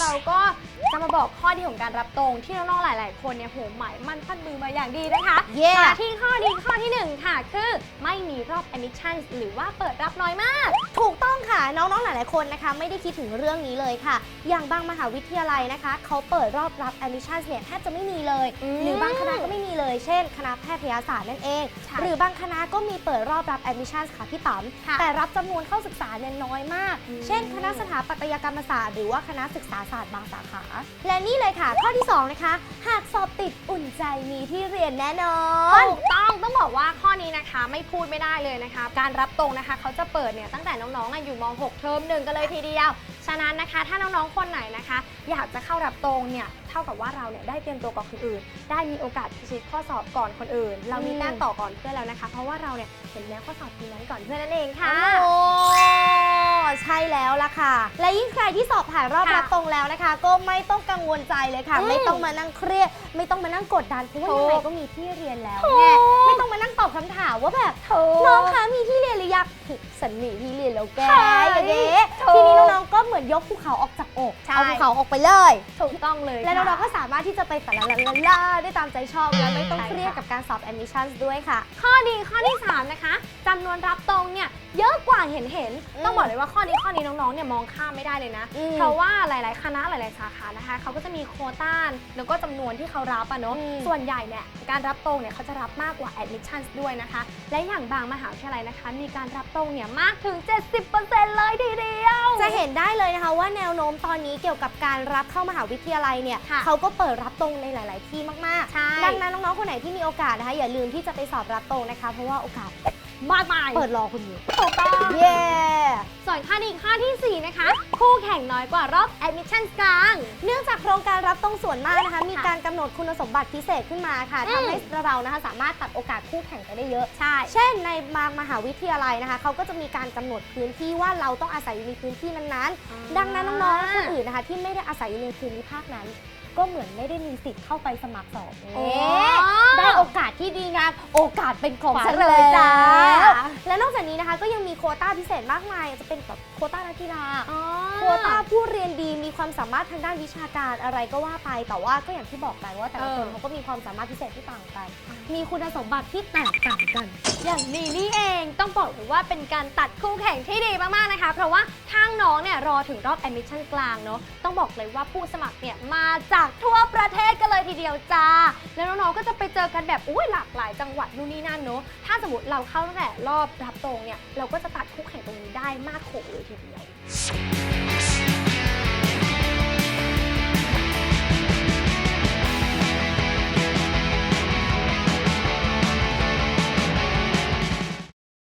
เราก็ จะมาบอกข้อดีของการรับตรงที่น้องๆ หลาย ๆ คนเนี่ยโหหมายมั่นพันมือมาอย่างดีนะคะเย้มาที่ข้อดีข้อที่หนึ่งค่ะ คือไม่มีรอบ admission หรือว่าเปิดรับน้อยมาก ถูกต้องค่ะ น้องๆ หลายๆ คนนะคะ ไม่ได้คิดถึงเรื่องนี้เลยค่ะ อย่างบางมหาวิทยาลัยนะคะ เขาเปิดรอบรับ admission เนี่ยแทบจะไม่มีเลย อืมหรือบางคณะก็ไม่มีเลย เช่น คณะแพทยศาสตร์นั่นเอง ใช่หรือบางคณะก็มีเปิดรอบรับ admission ค่ะพี่ต๋อมค่ะแต่รับจำนวนเข้าศึกษาเนี่ยน้อยมาก อืม เช่น คณะสถาปัตยกรรมศาสตร์หรือว่าคณะศึกษาศาสตร์บางสาขาและนี่เลยค่ะ ข้อที่สองนะคะ หากสอบติดอุ่นใจมีที่เรียนแน่นอน ถูกต้องต้องบอกว่าข้อนี้นะคะไม่พูดไม่ได้เลยนะคะ การรับตรงนะคะเขาจะเปิดเนี่ยตั้งแต่น้องๆอะอยู่ม .6 เทอมหนึ่งกันเลยทีเดียว ฉะนั้นนะคะ ถ้าน้องๆคนไหนนะคะ อยากจะเข้ารับตรงเนี่ยเท่ากับว่าเราเนี่ยได้เตรียมตัวก่อนคนอื่น ได้มีโอกาสพิชิตข้อสอบก่อนคนอื่น เรามีแต้มต่อก่อนเพื่อนแล้วนะคะ เพราะว่าเราเนี่ยเห็นแล้วข้อสอบปีนั้นก่อนเพื่อนนั่นเองค่ะ โอ้ใช่แล้วล่ะ ค่ะ และยิ่งใครที่สอบผ่านรอบค่ะรับตรงแล้วนะคะ ก็ไม่ต้องกังวลใจเลยค่ะ อืมไม่ต้องมานั่งเครียด ไม่ต้องมานั่งกดดันเพราะว่าถูกยังไงก็มีที่เรียนแล้วถูกไงไม่ต้องมานั่งตอบคำถามว่าแบบถูน้องกคะมีที่เรียนหรือยังสันมีที่เรียนแล้วแกใช่อย่างเงี้ถูก ทีนี้น้องๆก็เหมือนยกภูเขาออกจาก อก ใช่ เอาภูเขาออกไปเลย ถูกต้องเลยและน้ค่ะองๆก็สามารถที่จะไปแต่ละละละละได้ตามใจชอบและไม่ต้องใช่เครียดค่ะ กับการสอบ admission ด้วยค่ะ ข้อดีข้อที่ 3 นะคะจำนวนรับตรงเนี่ยเยอะกว่าเห็นเห็นอืมต้องบอกเลยว่าข้อนี้ข้อนี้น้องๆเนี่ยมองข้ามไม่ได้เลยนะ อืมเพราะว่าหลาย ๆ คณะหลาย ๆ สาขานะคะเขาก็จะมีโควต้าแล้วก็จำนวนที่เขารับอะเนาะอืม ส่วนใหญ่เนี่ยการรับตรงเนี่ยเขาจะรับมากกว่า admission ด้วยนะคะ และอย่างบางมหาวิทยาลัยนะคะ มีการรับตรงเนี่ยมากถึง 70%เลยทีเดียว จะเห็นได้เลยนะคะว่าแนวโน้มตอนนี้เกี่ยวกับการรับเข้ามหาวิทยาลัยเนี่ยค่ะเขาก็เปิดรับตรงในหลาย ๆ ที่มากใช่ ๆ ดังนั้นน้อง ๆ คนไหนที่มีโอกาสนะคะอย่าลืมที่จะไปสอบรับตรงนะคะ เพราะว่าโอกาสมากมายเปิดรอคุณอยู่ ถูกต้อง เย้ ส่วนข้อดีข้อทีสี่ 4 นะคะ คู่แข่งน้อยกว่ารอบ admission กลาง เนื่องจากโครงการรับตรงส่วนมากนะคะ มีค่ะการกำหนดคุณสมบัติพิเศษขึ้นมาค่ะอืม ทำให้เรานะคะสามารถตัดโอกาสคู่แข่งไปได้เยอะ ใช่ เช่น ในบางมหาวิทยาลัยนะคะเขาก็จะมีการกำหนดพื้นที่ว่าเราต้องอาศัยอยู่ในพื้นที่นั้นๆ ดังนั้นน้องๆคนอื่นนะคะ ที่ไม่ได้อาศัยอยู่ในภูมิภาคนั้น ก็เหมือนไม่ได้มีสิทธิ์เข้าไปสมัครสอบโอ้ ได้โอกาส ที่ดีงามโอกาสเป็นของขวัญฉันเลเลยยจ้าจ้าและนอกจากนี้นะคะก็ยังมีโควต้าพิเศษมากมาย จะเป็นแบบโควต้านักกีฬาโควต้าผู้เรียนดีมีความสามารถทางด้านวิชาการอะไรก็ว่าไปแต่ว่าก็อย่างที่บอกไปว่าแต่ละคนเออเขาก็มีความสามารถพิเศษที่ต่างกัน มีคุณสมบัติที่แตกต่างกัน อย่างนี้นี่เองต้อง บอกเลยว่าเป็นการตัดคู่แข่งที่ดีมากๆนะคะ เพราะว่าทางน้องเนี่ยรอถึงรอบแอมิชชั่นกลางเนาะต้องบอกเลยว่าผู้สมัครเนี่ยมาจากทั่วประเทศกันเลยทีเดียวจ้า แล้วน้องๆก็จะไปเจอกันแบบอุ้ยหลากหลายจังหวัดนู่นนี่นั่นเนาะถ้าสมมติเราเข้าตั้งแต่รอบรับตรงเนี่ยเราก็จะตัดคู่แข่งตรงนี้ได้มากโขเลยทีเดียว